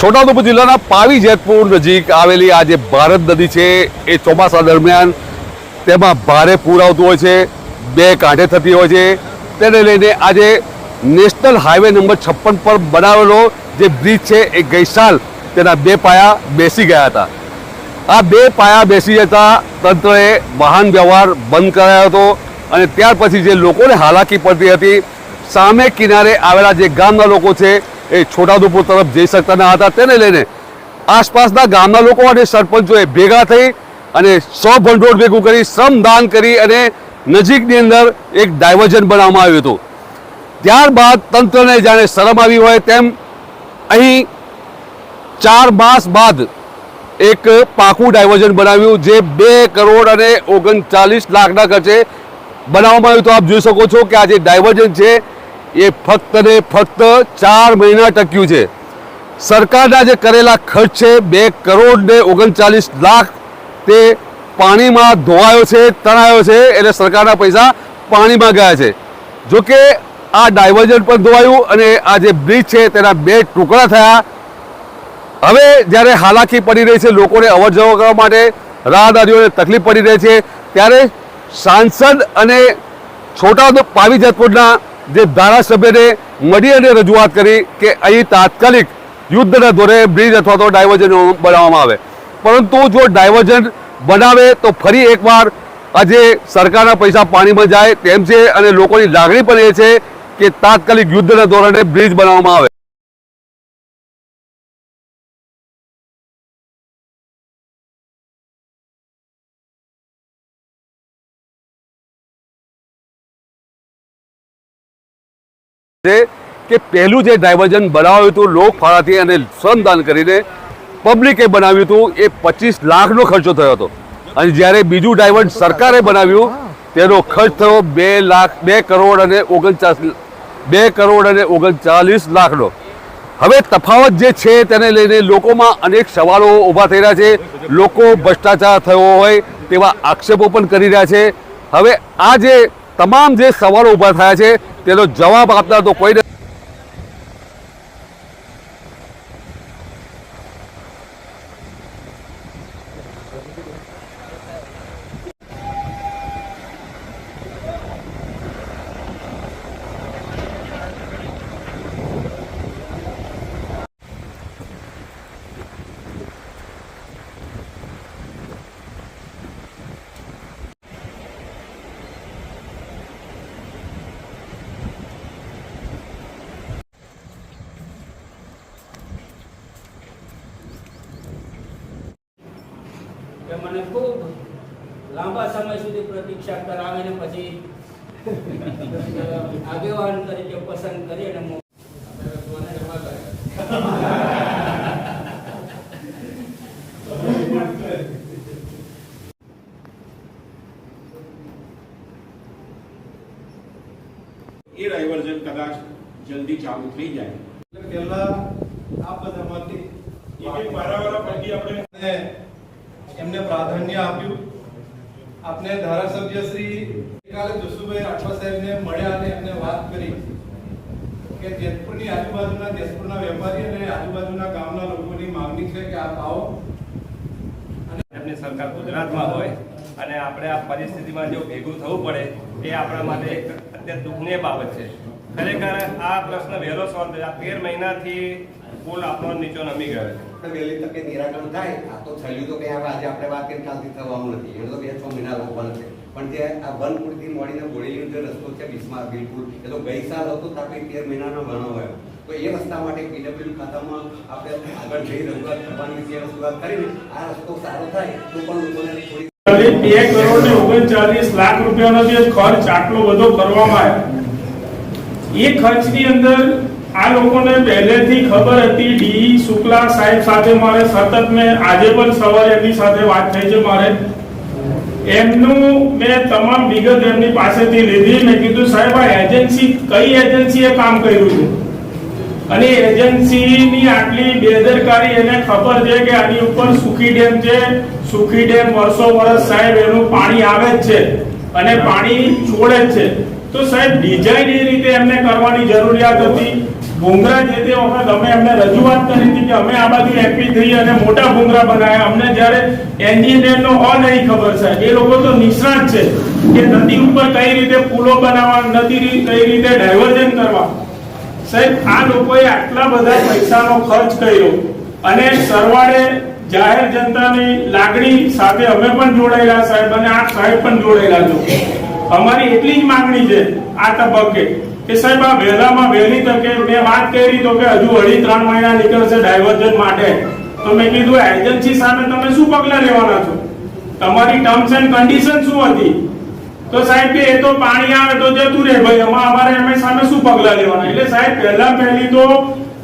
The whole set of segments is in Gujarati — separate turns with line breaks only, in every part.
છોટાઉદેપુર જિલ્લાના પાવી જેતપુર નજીક આવેલી આ જે ભારત નદી છે, એ ચોમાસા દરમિયાન તેમાં ભારે પૂર આવતું હોય છે, બે કાંઠે થતી હોય છે. તેને લઈને આજે નેશનલ હાઈવે નંબર છપ્પન પર બનાવેલો જે બ્રિજ છે, એ ગઈ સાલ તેના બે પાયા બેસી ગયા હતા. આ બે પાયા બેસી જતા તંત્રએ વાહન વ્યવહાર બંધ કરાયો હતો અને ત્યાર પછી જે લોકોને હાલાકી પડતી હતી, સામે કિનારે આવેલા જે ગામના લોકો છે એ છોટાઉદેપુર તરફ જઈ શકતા ન હતા. તેને લઈને આસપાસના ગામના લોકો અને સરપંચોએ ભેગા થઈ અને સો ભંડોળ ભેગું કરી શ્રમદાન કરી અને નજીકની અંદર એક ડાયવર્ઝન બનાવવામાં આવ્યું હતું. ત્યારબાદ તંત્રને જાણે શરમ આવી હોય તેમ અહીં ચાર માસ બાદ એક પાકું ડાયવર્ઝન બનાવ્યું જે બે કરોડ અને ઓગણચાલીસ લાખના ખર્ચે બનાવવામાં આવ્યું. તો આપ જોઈ શકો છો કે આ જે ડાયવર્ઝન છે એ ફક્ત ને ફક્ત ચાર મહિના ટક્યું છે. સરકારના જે કરેલા ખર્ચ છે, બે કરોડ ને ઓગણચાલીસ લાખ તે પાણીમાં ધોવાયો છે, તણાયો છે, એટલે સરકારના પૈસા પાણીમાં ગયા છે. જો કે આ ડાયવર્ઝન પણ ધોવાયું અને આ જે બ્રિજ છે, તેના બે ટુકડા થયા. હવે જ્યારે હાલાકી પડી રહી છે, લોકોને અવર જવર કરવા માટે રાહદારીઓને તકલીફ પડી રહી છે, ત્યારે સાંસદ અને છોટા પાવી જેતપુરના જે ધારાસભ્યને મળી અને રજૂઆત કરી કે અહીં તાત્કાલિક યુદ્ધના ધોરણે બ્રિજ અથવા તો ડાયવર્જન બનાવવામાં આવે. પરંતુ જો ડાયવર્જન બનાવે તો ફરી એકવાર આજે સરકારના પૈસા પાણીમાં જાય તેમ છે અને લોકોની લાગણી પણ એ છે કે તાત્કાલિક યુદ્ધના ધોરણે બ્રિજ બનાવવામાં આવે. છે કે પહેલું જે ડાયવર્ઝન બનાવ્યું હતું, લોક ફાળાથી અને શ્રમદાન કરીને પબ્લિકે બનાવ્યું હતું, એ પચીસ લાખનો ખર્ચો થયો હતો. અને જ્યારે બીજું ડાયવર્ઝન સરકારે બનાવ્યું, તેનો ખર્ચ થયો બે લાખ, બે કરોડ અને ઓગણચાસ, બે કરોડ અને ઓગણચાલીસ લાખનો. હવે તફાવત જે છે તેને લઈને લોકોમાં અનેક સવાલો ઊભા થઈ રહ્યા છે. લોકો ભ્રષ્ટાચાર થયો હોય તેવા આક્ષેપો પણ કરી રહ્યા છે. હવે આ જે તમામ જે સવાલો ઊભા થયા છે તેનો જવાબ આપતા તો કોઈ નથી.
કે મને ખૂબ લાંબા સમય સુધી પ્રતીક્ષા કરાવીને પછી આગેવાન તરીકે પસંદ કરી અને
એ ડાયવર્ઝન કદાચ જલ્દી ચાલુ થઈ જાય
એટલે પહેલા આ બધામાંથી
એક એક વારાવાળા પૈકી આપણે
અને એમને પ્રાધાન્ય આપ્યું આપને ધારાસભ્ય શ્રી કાલે જસુભાઈ રાઠવા સાહેબને મળ્યા અને એમને વાત કરી કે જેતપુરની આજુબાજુના, જેતપુરના વેપારી અને આજુબાજુના ગામના લોકોની માંગણી છે કે આપ આવો.
એમની સરકાર ગુજરાતમાં હોય અને આપણે આ પરિસ્થિતિમાં જો ભેગું થવું પડે, એ આપણા માટે એક અત્યંત દુઃખની બાબત છે. ખરેખર આ પ્રશ્ન વહેલો સોલ્વ થયો આ તેર મહિનાથી પુલ આપણો નીચો નમી ગયો છે.
વહેલી તકે નિરાકરણ થાય આ તો થયેલું તો કઈ આજે આપણે વાત કરીને કાલથી થવાનું નથી. એને તો બે છ મહિના રોકવાના છે પણ જે આ વનપુરથી મળીને બોડેલીનો જે રસ્તો છે બિસ્મા બિલકુલ એ તો ગઈ સાલ હતો તો તેર મહિનાનો ગણો હોય તો એ રસ્તા માટે પીડબ્લ્યુ ખાતામાં આપણે આગળ જઈ રજૂઆત કરવાની છે રજૂઆત કરીને આ રસ્તો સારો થાય તો પણ લોકોને થોડી
બે કરોડ ને ઓગણચાલીસ લાખ રૂપિયાનો જે ખર્ચ આટલો બધો કરવામાં આવ્યો. એ ખર્ચની અંદર આ લોકોને પહેલેથી ખબર હતી, ડી શુક્લા સાહેબ સાથે મારે સતત મેં, આજે પણ સવારે એમની સાથે વાત થઈ છે મારે. એમનું મેં તમામ વિગત એમની પાસેથી લીધી. મેં કીધું, સાહેબ, આ એજન્સી, કઈ એજન્સીએ કામ કર્યું છે? અને એજન્સીની આટલી બેદરકારી એને ખબર છે કે આની ઉપર સુખી ડેમ છે. સુખી ડેમ વર્ષો વર્ષ સાહેબ એનું પાણી આવે જ છે અને પાણી છોડે જ છે. તો સાહેબ, ડિઝાઇન એ રીતે એમને કરવાની જરૂરિયાત હતી.
ભૂંગરા જે તે વખત અમે એમને રજૂઆત કરી હતી કે અમે આ બાજુ એમપી થઈ અને મોટા ભૂંગરા બનાવ્યા અમને જ્યારે એન્જિનિયર નો ઓ નહીં ખબર, સાહેબ. એ લોકો તો નિષ્ણાત છે કે નદી ઉપર કઈ રીતે પુલો બનાવવા, નદી કઈ રીતે ડાયવર્ઝન કરવા. સાહેબ, આ લોકોએ આટલા બધા પૈસાનો ખર્ચ કર્યો અને સરવાળે જાહેર જનતાની લાગણી સાથે અમે પણ જોડાયેલા, સાહેબ, અને આ સાહેબ પણ જોડાયેલા છો. અમારી એટલી જ માંગણી છે આ તબક્કે. કે સાહેબ, આ વહેલામાં વહેલી તકે મેં વાત કરી તો કે હજુ અઢી ત્રણ મહિના નીકળશે ડાયવર્જન માટે. તો મેં કીધું એજન્સી સામે તમે શું પગલાં લેવાના છો? તમારી ટર્મ્સ એન્ડ કન્ડિશન શું હતી? તો સાહેબ કે એ તો પાણી આવે તો જતું રહે. ભાઈ એમાં અમારે એમ સામે શું પગલાં લેવાના? એટલે સાહેબ, પહેલા પહેલી તો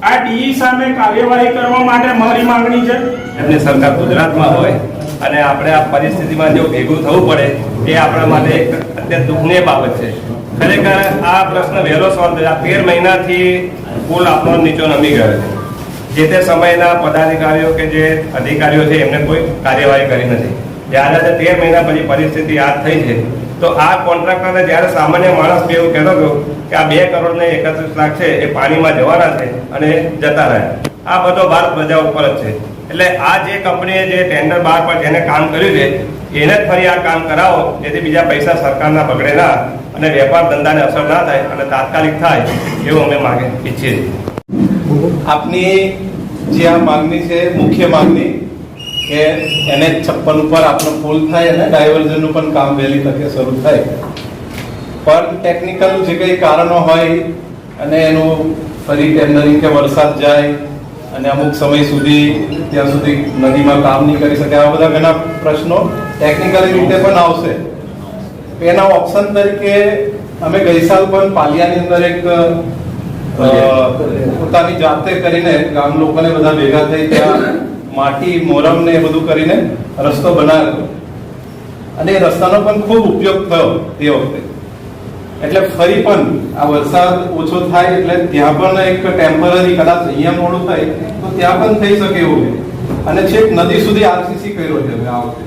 આ ડીઈ સામે કાર્યવાહી કરવા માટે મારી માંગણી છે.
એમની સરકાર ગુજરાતમાં હોય અને આપણે આ પરિસ્થિતિમાં જો ભેગું થવું પડે, એ આપણા માટે અત્યંત દુઃખની બાબત છે. ખરેખર આ પ્રશ્ન વહેલો સોલ્વ થયો તેર મહિનાથી કુલ આપણો નીચો નમી ગયો છે. જે તે સમયના પદાધિકારીઓ કે જે અધિકારીઓ છે, એમને કોઈ કાર્યવાહી કરી નથી. જ્યારે તેર મહિના પછી પરિસ્થિતિ આ થઈ છે, તો આ કોન્ટ્રાક્ટરને જ્યારે સામાન્ય માણસ બે એવું કહેતો હતો કે આ બે કરોડ ને એકત્રીસ લાખ છે, એ પાણીમાં જવાના છે અને જતા રહ્યા. આ બધો ભારત પ્રજા ઉપર જ છે. એટલે આ જે કંપનીએ જે ટેન્ડર બહાર પર જેને કામ કર્યું છે, એને જ ફરી આ કામ કરાવો, જેથી બીજા પૈસા સરકારના બગડે ના. અને વેપાર ધંધાને અસર ના થાય અને તાત્કાલિક થાય એવું અમે માગે ઈચ્છીએ છીએ.
આપની જે આ માંગણી છે, મુખ્ય માંગણી, કે એને છપ્પન ઉપર આપણો પુલ થાય અને ડાયવર્ઝનનું પણ કામ વહેલી તકે શરૂ થાય. પણ ટેકનિકલ જે કંઈ કારણો હોય અને એનું ફરી ટેન્ડરિંગ કે વરસાદ જાય અને અમુક સમય સુધી ત્યાં સુધી નદીમાં કામ નહીં કરી શકે, આવા બધા ઘણા પ્રશ્નો ટેકનિકલી રીતે પણ આવશે. એના ઓપ્શન તરીકે અમે ગઈ સાલ પણ પાલિયાની અંદર એક પોતાની જાતે કરીને ગામ લોકોને બધા ભેગા થઈ ત્યાં માટી, મોરમ ને એ બધું કરીને રસ્તો બનાવ્યો. અને એ રસ્તાનો પણ ખૂબ ઉપયોગ થયો તે વખતે. એટલે ફરી પણ આ વરસાદ ઓછો થાય એટલે ત્યાં પણ એક ટેમ્પરરી કદાચ અહીંયા મોડું થાય, તો ત્યાં પણ થઈ શકે એવું અને છેક નદી સુધી આરસીસી કર્યો છે આ વખતે.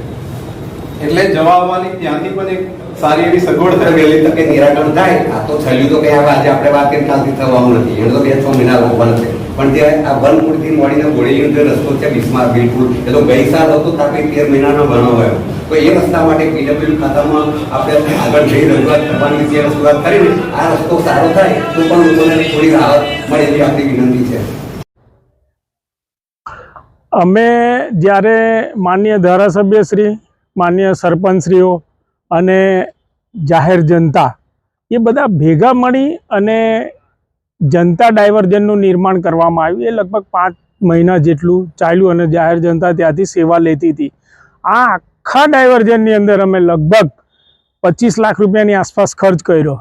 એટલે જવા આવવાની ત્યાંથી પણ એક સારી એવી સગવડ
વહેલી તકે નિરાકરણ થાય. આ તો થયેલું તો કઈ આજે આપણે વાત કરીને કાલથી થવાનું નથી. એને તો બે છ મહિના રોકવાનું છે પણ જે આ વનપુરથી મળીને બોડેલીનો જે રસ્તો છે, બિસ્માર બિલકુલ, એ તો ગઈ સાલ હતો તો આપણે તેર મહિનાનો બનાવાયો તો એ રસ્તા માટે પીડબ્લ્યુ ખાતામાં આપણે આગળ જઈ રજૂઆત કરવાની છે રજૂઆત કરીને આ રસ્તો સારો થાય, તો પણ લોકોને થોડી રાહત મળે એવી આપણી વિનંતી છે.
અમે જ્યારે માન્ય ધારાસભ્યશ્રી માન્ય સરપંચશ્રીઓ અને જાહેર જનતા, એ બધા ભેગા મળી અને જનતા ડાયવર્જનનું નિર્માણ કરવામાં આવ્યું. એ લગભગ પાંચ મહિના જેટલું ચાલ્યું અને જાહેર જનતા ત્યાંથી સેવા લેતી હતી. આ આખા ડાયવર્જનની અંદર અમે લગભગ પચીસ લાખ રૂપિયાની આસપાસ ખર્ચ કર્યો.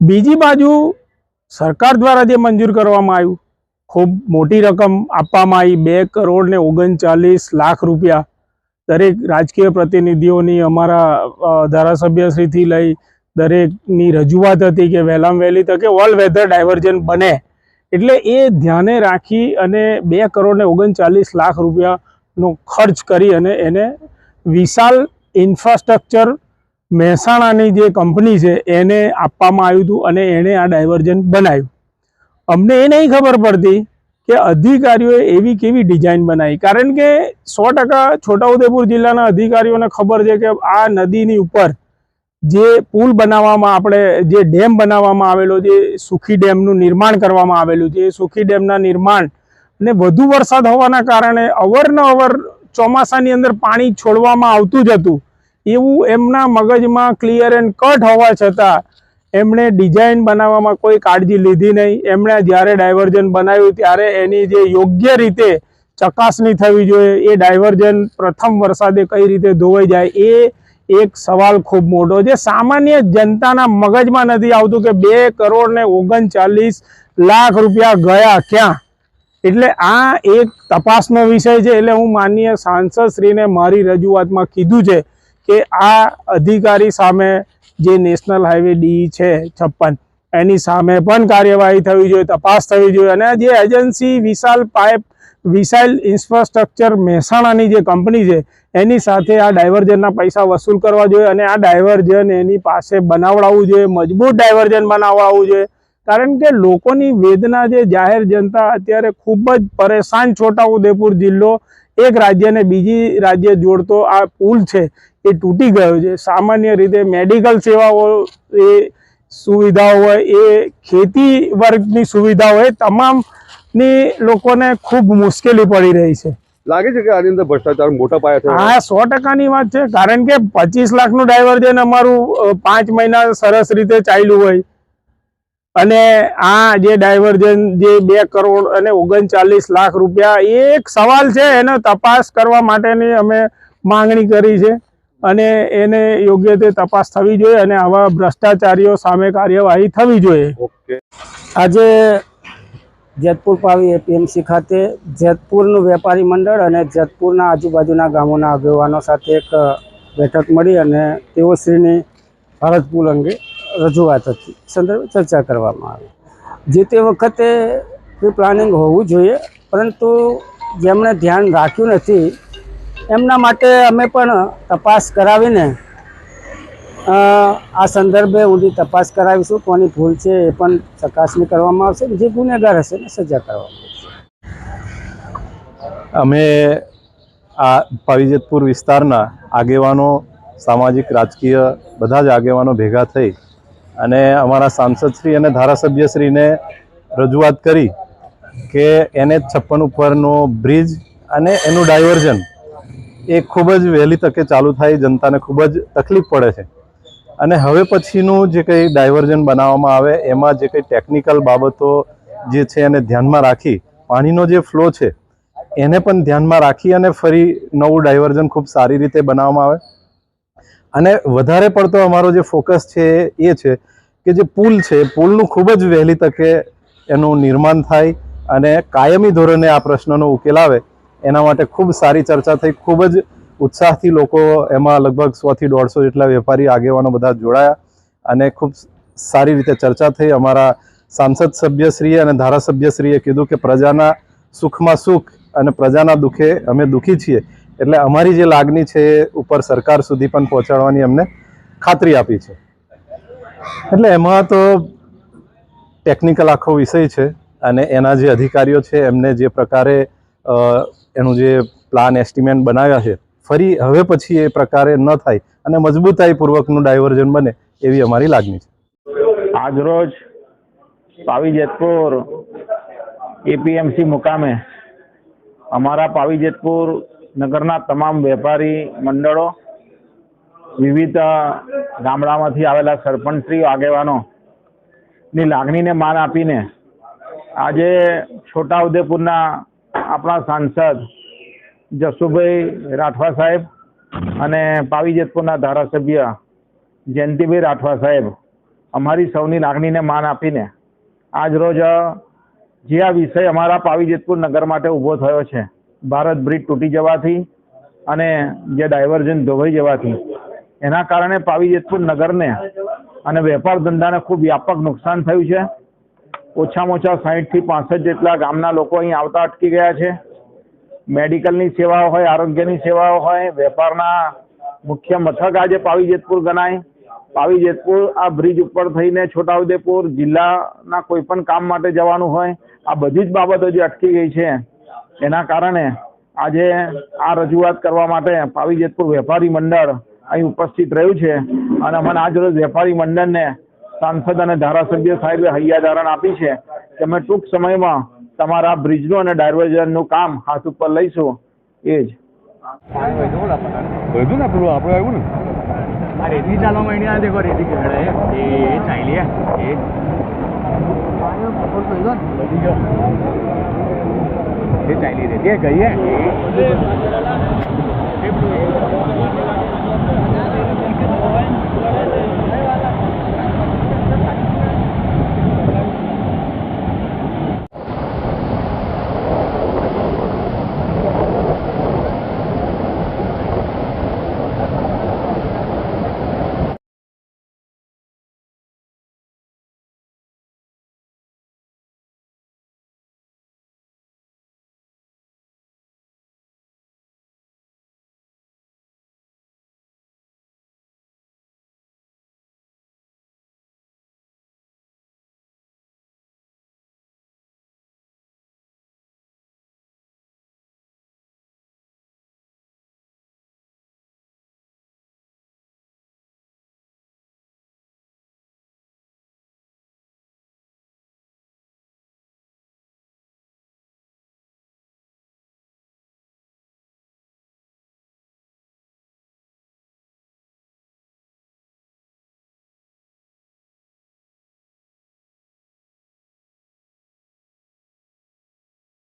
બીજી બાજુ સરકાર દ્વારા જે મંજૂર કરવામાં આવ્યું, ખૂબ મોટી રકમ આપવામાં આવી, બે કરોડ ને ઓગણચાલીસ લાખ રૂપિયા દરેક રાજકીય પ્રતિનિધિઓની અમારા ધારાસભ્યશ્રીથી લઈ દરેકની રજૂઆત હતી કે વહેલામાં વહેલી તકે ઓલ વેધર ડાયવર્જન બને. એટલે એ ધ્યાને રાખી અને બે કરોડ ને ઓગણચાલીસ લાખ રૂપિયાનો ખર્ચ કરી અને એને વિશાલ ઇન્ફ્રાસ્ટ્રક્ચર મહેસાણાની જે કંપની છે એને આપવામાં આવ્યું હતું અને એણે આ ડાયવર્જન બનાવ્યું. અમને એ નહીં ખબર પડતી કે અધિકારીઓએ એવી કેવી ડિઝાઇન બનાવી? કારણ કે સો ટકા છોટાઉદેપુર જિલ્લાના અધિકારીઓને ખબર છે કે આ નદીની ઉપર જે પુલ બનાવવામાં આપણે, જે ડેમ બનાવવામાં આવેલો, જે સુખી ડેમનું નિર્માણ કરવામાં આવેલું છે, એ સુખી ડેમના નિર્માણ ને વધુ વરસાદ હોવાના કારણે અવરનવર ચોમાસાની અંદર પાણી છોડવામાં આવતું જ હતું. એવું એમના મગજમાં ક્લિયર એન્ડ કટ હોવા છતાં એમણે ડિઝાઇન બનાવવામાં કોઈ કાળજી લીધી નહીં. એમણે જ્યારે ડાયવર્ઝન બનાવ્યું ત્યારે એની જે યોગ્ય રીતે ચકાસણી થવી જોઈએ. એ ડાયવર્ઝન પ્રથમ વરસાદે કઈ રીતે ધોવાઈ જાય એ એક સવાલ ખૂબ મોટો છે. સામાન્ય જનતાના મગજમાં નથી આવતું કે બે કરોડ ને ઓગણચાલીસ લાખ રૂપિયા ગયા ક્યાં? એટલે આ એક તપાસનો વિષય છે. એટલે હું માનનીય સાંસદશ્રીને મારી રજૂઆતમાં કીધું છે કે આ અધિકારી સામે જે નેશનલ હાઈવે ડી છે છપ્પન, એની સામે પણ કાર્યવાહી થવી જોઈએ, તપાસ થવી જોઈએ. અને જે agency Vishal Pipe, Vishal Infrastructure મહેસાણાની જે કંપની છે, એની સાથે આ ડાયવર્જનના પૈસા વસૂલ કરવા જોઈએ અને આ ડાયવર્જન એની પાસે બનાવડાવવું જોઈએ, મજબૂત ડાયવર્જન બનાવડાવવું જોઈએ. કારણ કે લોકોની વેદના જે જાહેર જનતા અત્યારે ખૂબ જ પરેશાન છોટાઉદેપુર જિલ્લો, એક રાજ્યને બીજી રાજ્ય જોડતો આ પુલ છે એ તૂટી ગયો છે. સામાન્ય રીતે મેડિકલ સેવાઓ એ સુવિધાઓ હોય એ ખેતી વર્ગની સુવિધાઓ હોય તમામની લોકોને ખૂબ મુશ્કેલી પડી રહી છે.
લાગે છે કે આની અંદર ભ્રષ્ટાચાર મોટા પાયે
હા સો ટકાની વાત છે. કારણ કે પચીસ લાખનું ડાયવર્જન અમારું પાંચ મહિના સરસ રીતે ચાલ્યું હોય. અને આ જે ડાયવર્જન જે બે કરોડ અને ઓગણચાલીસ લાખ રૂપિયા એ એક સવાલ છે. એનો તપાસ કરવા માટેની અમે માંગણી કરી છે. અને એને યોગ્ય તે તપાસ થવી જોઈએ અને આવા ભ્રષ્ટાચારીઓ સામે કાર્યવાહી થવી જોઈએ.
આજે જેતપુર પાવી એપીએમસી ખાતે જેતપુરનું વેપારી મંડળ અને જેતપુરના આજુબાજુના ગામોના આગેવાનો સાથે એક બેઠક મળી અને તેઓશ્રીની ભારત પુલ અંગે રજૂઆત હતી. સંદર્ભે ચર્ચા કરવામાં આવી. જે તે વખતે પ્રી પ્લાનિંગ હોવું જોઈએ પરંતુ જેમણે ધ્યાન રાખ્યું નથી એમના માટે અમે પણ તપાસ કરાવીને આ સંદર્ભે ઊંડી તપાસ કરાવીશું, કોની ભૂલ છે એ પણ ચકાસણી કરવામાં આવશે જે ગુનેગાર હશે એને સજા કરવામાં આવશે.
અમે આ પરિજતપુર વિસ્તારના આગેવાનો, સામાજિક, રાજકીય બધા જ આગેવાનો ભેગા થઈ અને અમારા સાંસદશ્રી અને ધારાસભ્યશ્રીને રજૂઆત કરી કે એને છપ્પન ઉપરનો બ્રિજ અને એનું ડાયવર્ઝન એ ખૂબ જ વહેલી તકે ચાલુ થાય, જનતાને ખૂબ જ તકલીફ પડે છે. અને હવે પછીનું જે કંઈ ડાયવર્ઝન બનાવવામાં આવે, એમાં જે કંઈ ટેકનિકલ બાબતો જે છે એને ધ્યાનમાં રાખી, પાણીનો જે ફ્લો છે, એને પણ ધ્યાનમાં રાખી અને ફરી નવું ડાયવર્ઝન ખૂબ સારી રીતે બનાવવામાં આવે. અને વધારે પડતો અમારો જે ફોકસ છે એ છે કે જે પુલ છે, પુલનું ખૂબ જ વહેલી તકે એનું નિર્માણ થાય અને કાયમી ધોરણે આ પ્રશ્નનો ઉકેલ આવે. એના માટે ખૂબ સારી ચર્ચા થઈ. ખૂબ જ ઉત્સાહથી લોકો એમાં લગભગ સોથી દોઢસો જેટલા વેપારી, આગેવાનો બધા જોડાયા અને ખૂબ સારી રીતે ચર્ચા થઈ. અમારા સાંસદ સભ્યશ્રીએ અને ધારાસભ્યશ્રીએ કીધું કે પ્રજાના સુખમાં સુખ અને પ્રજાના દુઃખે અમે દુઃખી છીએ. એટલે અમારી જે લાગણી છે એ ઉપર સરકાર સુધી પણ પહોંચાડવાની અમને ખાતરી આપી છે. એટલે એમાં તો ટેકનિકલ આખો વિષય છે અને એના જે અધિકારીઓ છે એમને જે પ્રકારે એનું જે પ્લાન એસ્ટિમેટ બનાવ્યા છે, ફરી હવે પછી એ પ્રકારે ન થાય અને મજબૂતાઈપૂર્વકનું ડાયવર્ઝન બને એવી અમારી લાગણી છે.
આજરોજ પાવી જેતપુર એપીએમસી મુકામે અમારા પાવી જેતપુર નગરના તમામ વેપારી મંડળો, વિવિધ ગામડામાંથી આવેલા સરપંચશ્રીઓ આગેવાનો ની લાગણીને માન આપીને આજે છોટાઉદેપુરના આપણા સાંસદ જસુભાઈ રાઠવા સાહેબ અને પાવી ધારાસભ્ય જયંતિભાઈ રાઠવા સાહેબ અમારી સૌની લાગણીને માન આપીને આજ જે આ વિષય અમારા પાવી જેતપુર નગર માટે ઊભો થયો છે, ભારત બ્રિજ તૂટી જવાથી અને જે ડાયવર્ઝન ધોવાઈ જવાથી, એના કારણે પાવી જેતપુર નગરને અને વેપાર ધંધાને ખૂબ વ્યાપક નુકસાન થયું છે. ઓછામાં ઓછા સાહીઠથી પાસઠ જેટલા ગામના લોકો અહીં આવતા અટકી ગયા છે. મેડિકલની સેવાઓ હોય, આરોગ્યની સેવાઓ હોય, વેપારના મુખ્ય મથક આજે પાવી જેતપુર ગણાય. પાવી જેતપુર આ બ્રિજ ઉપર થઈને છોટાઉદેપુર જિલ્લાના કોઈ પણ કામ માટે જવાનું હોય, આ બધી જ બાબતો જે અટકી ગઈ છે, એના કારણે આજે આ રજૂઆત કરવા માટે પાવી જેતપુર વેપારી મંડળ અહીં ઉપસ્થિત રહ્યું છે. અને મને આજ રોજ વેપારી મંડળને સાંસદ અને ધારાસભ્ય સાહેબે હૈયાધારણ આપી છે કે અમે ટૂંક સમયમાં તમારા બ્રિજનું અને ડાયવર્ઝનનું કામ હાથ ઉપર લઈશું. એ જ.
બધું ને પેલું આપણે આવ્યું ને.
રેતી ચાલવા હે દેખો રેતી કેળે એ ચાલી એ એ ચાલી રેતી કહીએ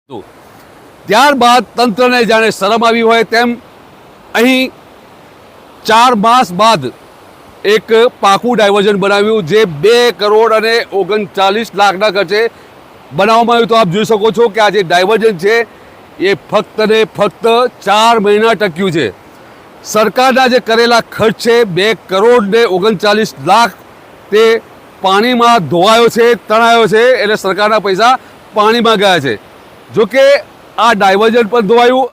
ત્યારબાદ તંત્રને જાણે શરમ આવી હોય તેમ અહીં ચાર માસ બાદ એક પાકું ડાયવર્ઝન બનાવ્યું જે બે કરોડ અને ઓગણચાલીસ લાખના ખર્ચે બનાવવામાં આવ્યું. તો આપ જોઈ શકો છો કે આ જે ડાયવર્ઝન છે, એ ફક્ત ને ફક્ત ચાર મહિના ટક્યું છે. સરકારના જે કરેલા ખર્ચ છે, બે કરોડ ને ઓગણચાલીસ લાખ તે પાણીમાં ધોવાયો છે, તણાયો છે, એટલે સરકારના પૈસા પાણીમાં ગયા છે. જોકે આ ડાયવર્જન પણ ધોવાયું.